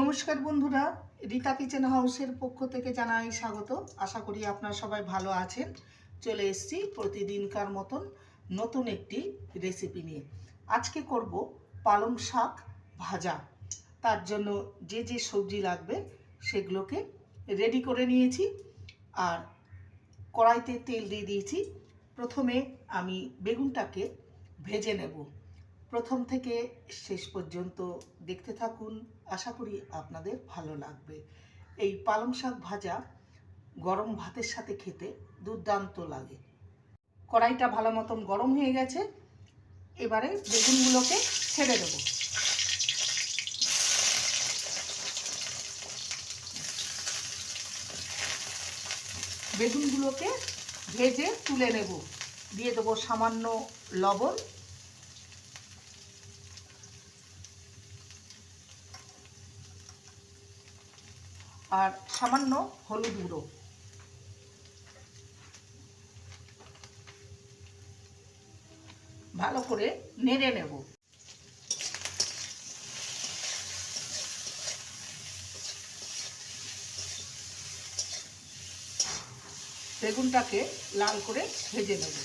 নমস্কার বন্ধুরা, রীতা কিচেন হাউসের পক্ষ থেকে জানাই স্বাগত। আশা করি আপনারা সবাই ভালো আছেন। চলে এসেছি প্রতিদিনকার মতন নতুন একটি রেসিপি নিয়ে। আজকে করব পালং শাক ভাজা। তার জন্য যে যে সবজি লাগবে সেগুলোকে রেডি করে নিয়েছি আর কড়াইতে তেল দিয়ে দিয়েছি। প্রথমে আমি বেগুনটাকে ভেজে নেব। প্রথম থেকে শেষ পর্যন্ত দেখতে থাকুন। আশা করি আপনাদের ভালো লাগবে। এই পালং শাক ভাজা গরম ভাতের সাথে খেতে দুর্দান্ত লাগে। কড়াইটা ভালো মতন গরম হয়ে গেছে। এবারে বেগুনগুলোকে ছেড়ে দেবো। বেগুনগুলোকে ভেজে তুলে নেব। দিয়ে দেবো সামান্য লবণ। আর সামান্য হলুদ গুঁড়ো। ভালো করে নেড়ে নেব। বেগুনটাকে লাল করে ভেজে নেব।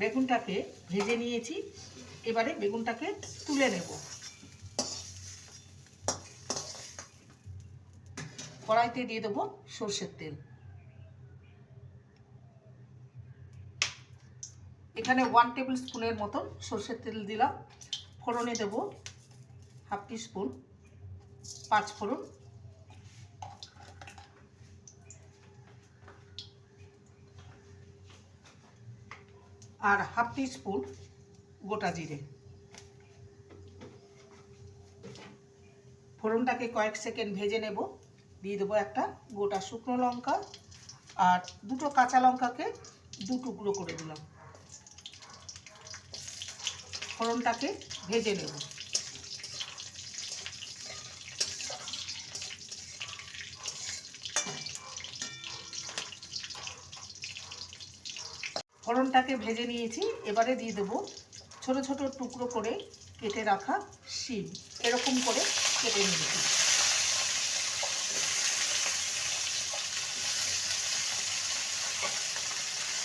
বেগুনটাকে ভেজে নিয়েছি। এবারে বেগুনটাকে তুলে নেব। কড়াইতে দিয়ে দেবো সর্ষের তেল। এখানে ওয়ান টেবিল স্পুনের মতন সর্ষের তেল দিলাম। ফোড়নে দেব হাফ টি স্পুন পাঁচ ফোড়ন। আর হাফ টি স্পুন গোটা জিরে। ফোড়নটাকে কয়েক সেকেন্ড ভেজে নেব। দিয়ে দেবো একটা গোটা শুকনো লঙ্কা আর দুটো কাঁচা লঙ্কাকে দু টুকরো করে দিলাম। ফোড়নটাকে ভেজে নেব। ফোড়নটাকে ভেজে নিয়েছি, এবারে দিয়ে দেবো ছোট ছোট টুকরো করে কেটে রাখা শিম। এরকম করে কেটে নিয়েছি।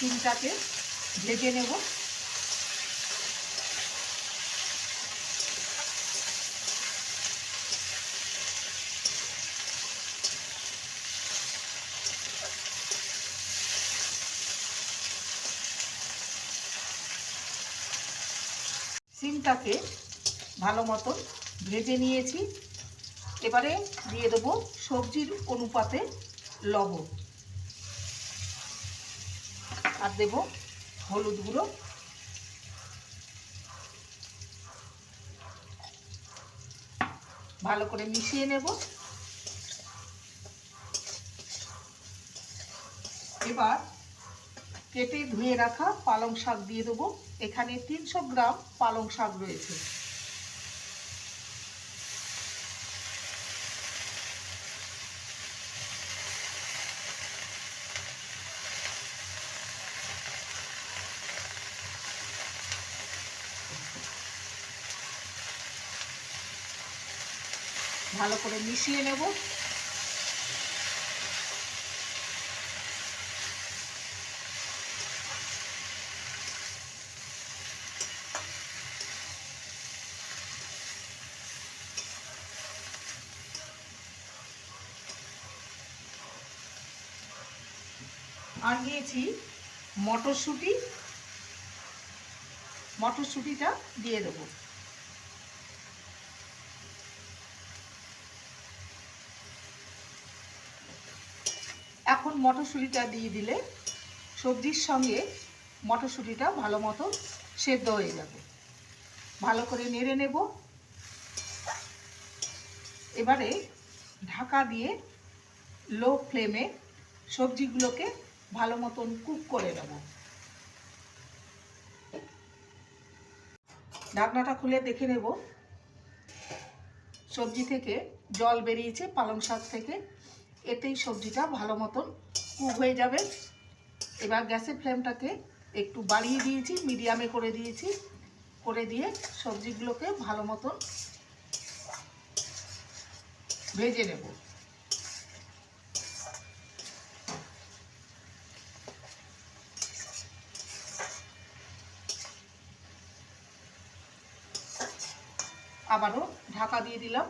শিমটাকে ভেজে নেব। সিমটাকে ভালো মতন ভেজে নিয়েছি। এবারে দিয়ে দেবো সবজির অনুপাতে লবণ। আর দেব হলুদ গুঁড়ো। ভালো করে মিশিয়ে নেব। এবার কেটে ধুয়ে রাখা পালং শাক দিয়ে দেবো। এখানে তিনশো গ্রাম পালং শাক রয়েছে। ভালো করে মিশিয়ে নেব। আর নিয়েছি মটরশুঁটি। মটরশুঁটিটা দিয়ে দেবো। এখন মটরশুঁটিটা দিয়ে দিলে সবজির সঙ্গে মটরশুঁটিটা ভালো মতো সেদ্ধ হয়ে যাবে। ভালো করে নেড়ে নেব। এবারে ঢাকা দিয়ে লো ফ্লেমে সবজিগুলোকে ভালো মতন কুক করে নেব। ঢাকনাটা খুলে দেখে নেব। সবজি থেকে জল বেরিয়েছে, পালং শাক থেকে। এতেই সবজিটা ভালো মতন কুক হয়ে যাবে। এবার গ্যাসের ফ্লেমটাকে একটু বাড়িয়ে দিয়েছি, মিডিয়ামে করে দিয়েছি। করে দিয়ে সবজিগুলোকে ভালো মতন ভেজে নেব। আবারও ঢাকা দিয়ে দিলাম।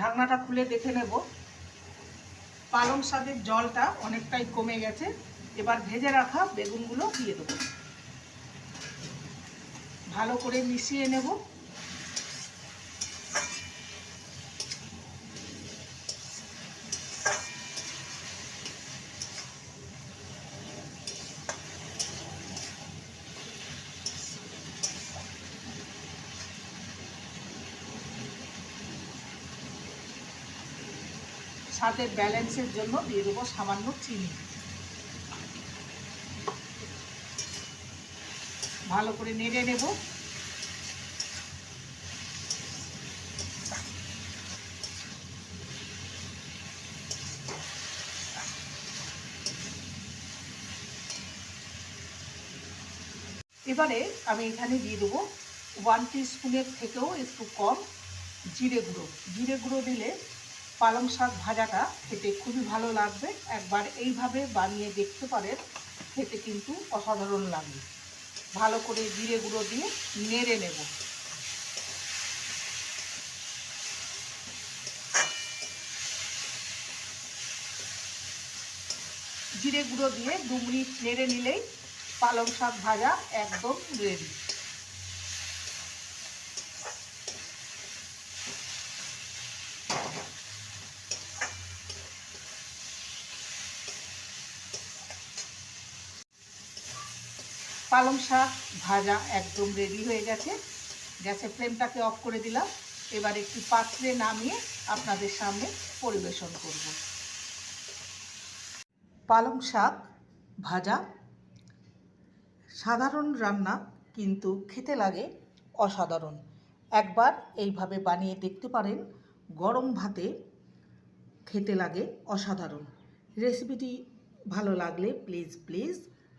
ঢাকনাটা খুলে দেখে নেব। পালং শাকের জলটা অনেকটাই কমে গেছে। এবার ভেজে রাখা বেগুনগুলো দিয়ে দেবো। ভালো করে মিশিয়ে নেব। স্বাদের ব্যালেন্সের জন্য দিয়ে দেবো সামান্য চিনি। ভালো করে নেড়ে নেব। এবারে আমি এখানে দিয়ে দেবো ওয়ান স্পুনের থেকেও একটু কম জিরে গুঁড়ো। জিরে গুঁড়ো দিলে পালং শাক ভাজাটা খেতে খুবই ভালো লাগবে। একবার এইভাবে বানিয়ে দেখতে পারেন, খেতে কিন্তু অসাধারণ লাগবে। ভালো করে জিরে গুঁড়ো দিয়ে নেড়ে নেব। জিরে গুঁড়ো দিয়ে দু মিনিট নেড়ে নিলেই পালং শাক ভাজা একদম রেডি পালং শাক ভাজা একদম রেডি হয়ে গেছে। গ্যাসের ফ্লেমটাকে অফ করে দিলাম। এবার একটি পাত্রে নামিয়ে আপনাদের সামনে পরিবেশন করব। পালং শাক ভাজা সাধারণ রান্না, কিন্তু খেতে লাগে অসাধারণ। একবার এইভাবে বানিয়ে দেখতে পারেন, গরম ভাতে খেতে লাগে অসাধারণ। রেসিপিটি ভালো লাগলে প্লিজ প্লিজ